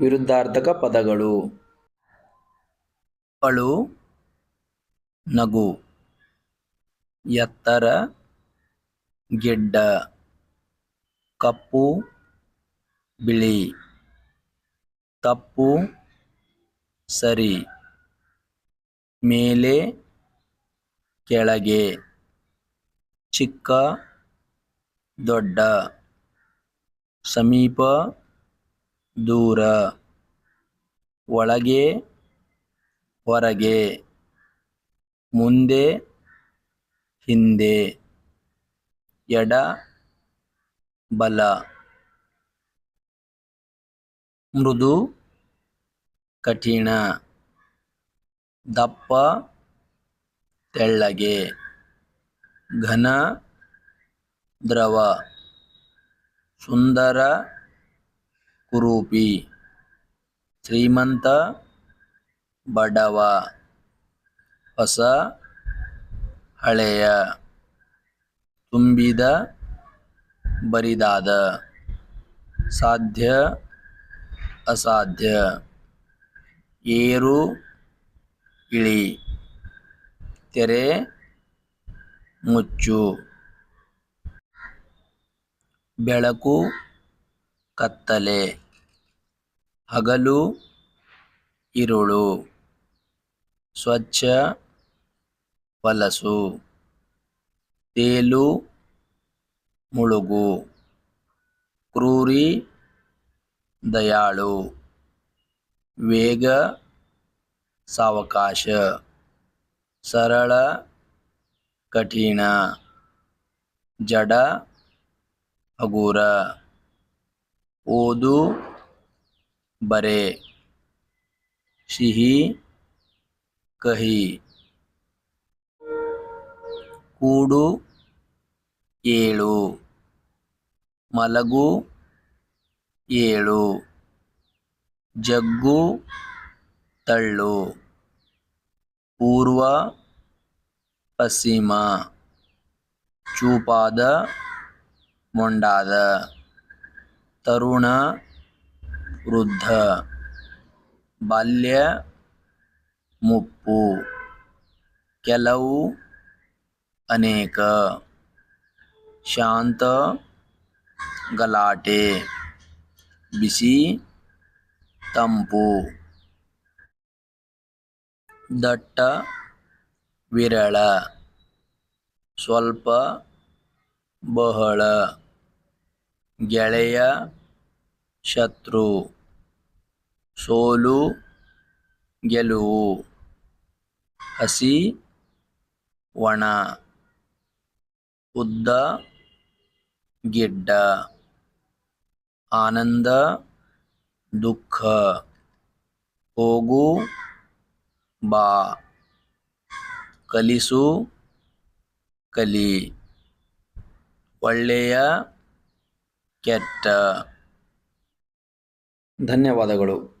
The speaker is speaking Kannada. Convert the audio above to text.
ವಿರುದ್ಧಾರ್ಥಕ ಪದಗಳು. ಅಳು ನಗು, ಎತ್ತರ, ಗೆಡ್ಡ, ಕಪ್ಪು, ಬಿಳಿ, ತಪ್ಪು, ಸರಿ, ಮೇಲೆ, ಕೆಳಗೆ, ಚಿಕ್ಕ, ದೊಡ್ಡ, ಸಮೀಪ ದೂರ. ಒಳಗೆ ಹೊರಗೆ. ಮುಂದೆ ಹಿಂದೆ. ಎಡ ಬಲ. ಮೃದು ಕಠಿಣ. ದಪ್ಪ ತೆಳ್ಳಗೆ. ಘನ ದ್ರವ. ಸುಂದರ ಕುರೂಪಿ. ಶ್ರೀಮಂತ ಬಡವ. ಹೊಸ ಹಳೆಯ. ತುಂಬಿದ ಬರಿದಾದ. ಸಾಧ್ಯ ಅಸಾಧ್ಯ. ಏರು ಇಳಿ. ತೆರೆ ಮುಚ್ಚು. ಬೆಳಕು ಕತ್ತಲೆ, ಹಗಲು, ಇರುಳು, ಸ್ವಚ್ಛ, ವಲಸು, ತೇಲು, ಮುಳುಗು, ಕ್ರೂರಿ, ದಯಾಳು, ವೇಗ, ಸಾವಕಾಶ, ಸರಳ, ಕಠಿಣ, ಜಡ, ಹಗುರ. ಓದು ಬರೆ ಸಿಹಿ ಕಹಿ. ಕೂಡು ಏಳು. ಮಲಗು ಏಳು. ಜಗ್ಗು ತಳ್ಳು. ಪೂರ್ವ ಪಶ್ಚಿಮ. ಚೂಪಾದ ಮೊಂಡಾದ. ತರುಣ ವೃದ್ಧ ಬಾಲ್ಯ ಮುಪ್ಪು ಕೆಲವು ಅನೇಕ ಶಾಂತ ಗಲಾಟೆ ಬಿಸಿ ತಂಪು ದಟ್ಟ ವಿರಳ ಸ್ವಲ್ಪ ಬಹಳ ಗೆಳೆಯ ಶತ್ರು. ಸೋಲು, ಗೆಲುವು. ಹಸಿ, ಒಣ. ಉದ್ದ, ಗಿಡ್ಡ. ಆನಂದ, ದುಃಖ. ಹೋಗು, ಬಾ. ಕಲಿಸು, ಕಲಿ. ಒಳ್ಳೆಯ ಕೆಟ್ಟ ಧನ್ಯವಾದಗಳು.